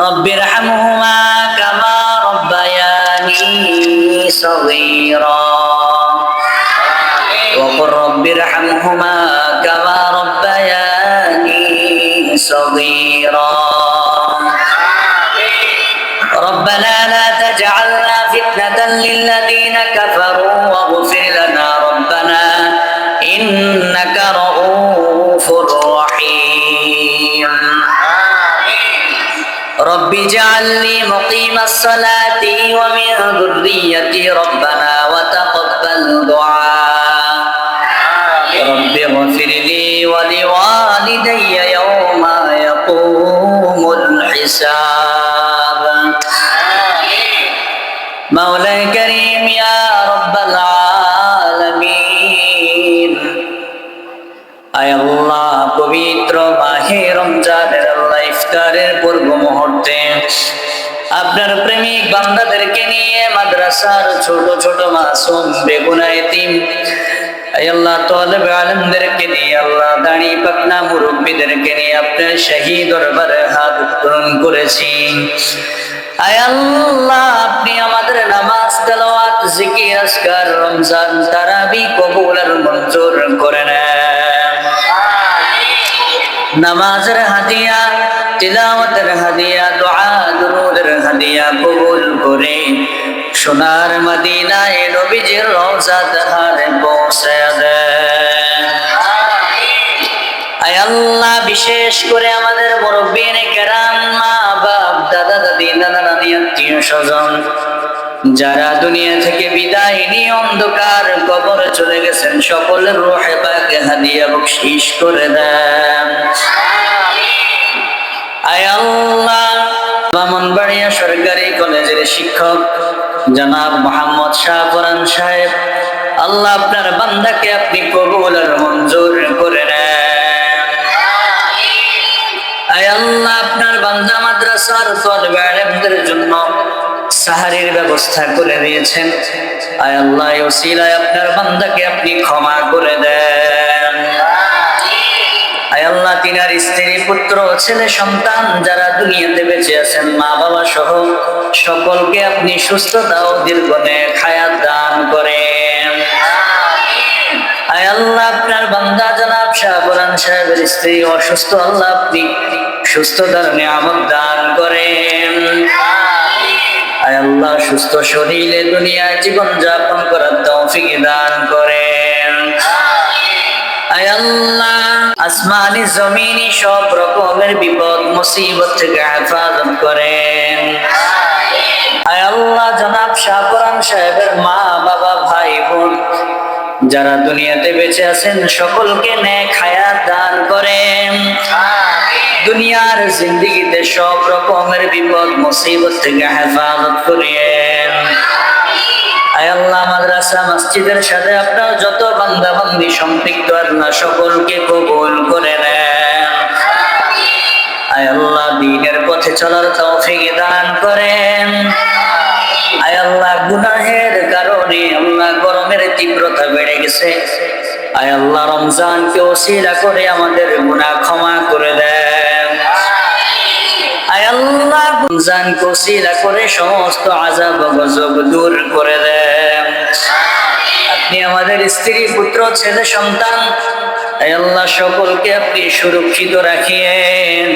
رب ارحمهما كما ربياني صغيرا. وقل رب ارحمهما كما ربياني صغيرا. ربنا لا تجعلنا فتنة للذين اجعلني مقيم الصلاة ومن ذريتي ربنا وتقبل دعاء رب اغفر لي ولوالدي يوم يقوم الحساب مولاي كريم يا رب العالمين আয় আল্লাহ পবিত্র মাহে রমজানের আল্লাহ ইফতারের পূর্ব মুহূর্তে আপনার প্রেমিক বান্দাদেরকে নিয়ে মাদ্রাসার ছোট ছোট মাসুম বেগুনা এতিম আয় আল্লাহ তলব আলমদেরকে নিয়ে আল্লাহ দাঁড়ি পাকনা মুরব্বীদেরকে নিয়ে আপনার শাহী দরবারে হাত উত্তোলন করেছি। আল্লাহ আপনি আমাদের নামাজ তেলাওয়াত জিকির আসকার রমজান তারাবি কবুল আর মঞ্জুর করে নেন। নামাজের হাদিয়া তিলাওয়াতের হাদিয়া, দোয়া, দুরুদের হাদিয়া কবুল করে সোনার মদিনায় নবীজির রওজা তাহারে পৌঁছে দেন আল্লাহ, বিশেষ করে আমাদের মুরব্বীন কেরাম, মা, বাপ, দাদা, দাদি, নানা, নানি, আত্মীয় স্বজন, যারা দুনিয়া থেকে বিদায় নিয়ে অন্ধকার কবর চলে গেছেন, সকলের রোহে পাকে হাদিয়া বকশিস করে দেন। বামনবাড়িয়া সরকারি কলেজের শিক্ষক জনাব মোহাম্মদ শাহপুরান সাহেব। আল্লাহ আপনার বান্দাকে আপনি কবুল মঞ্জুর করে আল্লাহ, আপনার মাদ্রাসার জন্য ব্যবস্থা করে দিয়েছেন। আল্লাহ আপনার বান্দাকে আপনি ক্ষমা করে দেন। তিনার স্ত্রী, পুত্র, ছেলে, সন্তান যারা দুনিয়াতে বেঁচে আছেন, মা বাবা সহ সকলকে আপনি সুস্থতা ও দীর্ঘনে খায়াত দান করেন। জীবন যাপন করার তৌফিক দান করেন। আয় আল্লাহ আসমানি জমিনি সব রকমের বিপদ, মুসিবত থেকে হেফাজত করেন। আল্লাহ জনাব শাহপুরান সাহেবের মা, বাবা, ভাই, বোন, যারা দুনিয়াতে বেঁচে আছেন, সকলকে দান করেন। দুনিয়ার জিন্দিগিতে সব রকমের বিপদ, মুসিবত থেকে হেফাজত করিয়েন আয় আল্লাহ, মাদ্রাসা, মসজিদের সাথে আপনার যত সম্পৃক্ত সকলকে কবুল করে নেন। আয় আল্লাহ, দিনের পথে চলার তৌফিক দান করেন। আয় আল্লাহ, গুনাহের কারণে আল্লাহ গরমের তীব্রতা বেড়ে গেছে। আয় আল্লাহ, রমজানকে ওসিলা করে আমাদের গুনাহ ক্ষমা করে দেন। আয় আল্লাহ রমজান ওসিলা করে সমস্ত আযাব ও গজব দূর করে দেন। আপনি আমাদের স্ত্রী, পুত্র, ছেলে, সন্তান আল্লাহ সকলকে আপনি সুরক্ষিত রাখিয়েন।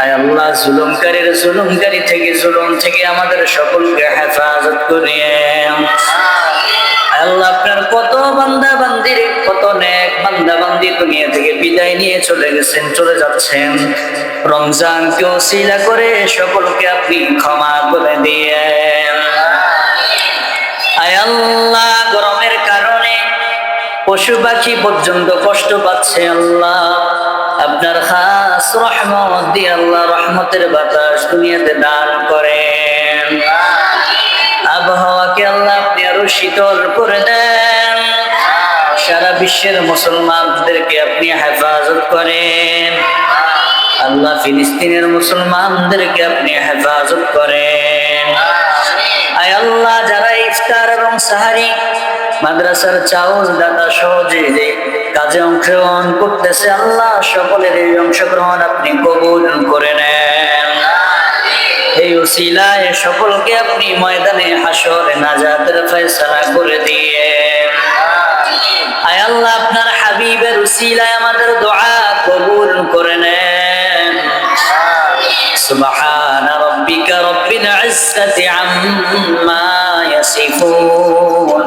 আয় আল্লাহ জুলুমকারীর জুলুমকারী থেকে জুলুম থেকে আমাদের সকলকে হেফাজত করিয়েন। আল্লাহ আপনার কত বান্দা বান্দির কত নেক বান্দা বান্দি দুনিয়া থেকে বিদায় নিয়ে চলে গেছেন, চলে যাচ্ছেন। রমজান কেউ শিলা করে সকলকে আপনি ক্ষমা করে আয় আল্লাহ, গরমের কারণে পশু পাখি পর্যন্ত কষ্ট পাচ্ছে আল্লাহ। আপনার খাস রহমত দিয়ে আল্লাহ রহমতের বাতাস দুনিয়াতে দান করেন। আবহাওয়াকে আল্লাহ আরও শীতল করে দেন সারা বিশ্বের মুসলমানদেরকে আপনি হেফাজত করেন। আল্লাহ ফিলিস্তিনের মুসলমানদেরকে আপনি হেফাজত করেন। আয় আল্লাহ, যারা ইফতার এবং সাহারি, মাদ্রাসার চাউল দাতা সহজে যে কাজে অংশগ্রহণ করতেছে, আল্লাহ সকলের এই অংশগ্রহণ আপনি কবুল করে নেন। উসিলায় সকলকে আপনি ময়দানে হাসরে নাজাতের ফয়সালা করে দিয়ে আয় আল্লাহ আপনার হাবিবের উসিলায় আমাদের দোয়া কবুল করে নেন سبحان ربك رب العزة عما يصفون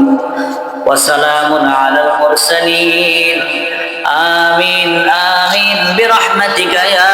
وسلام على المرسلين آمين آمين برحمتك يا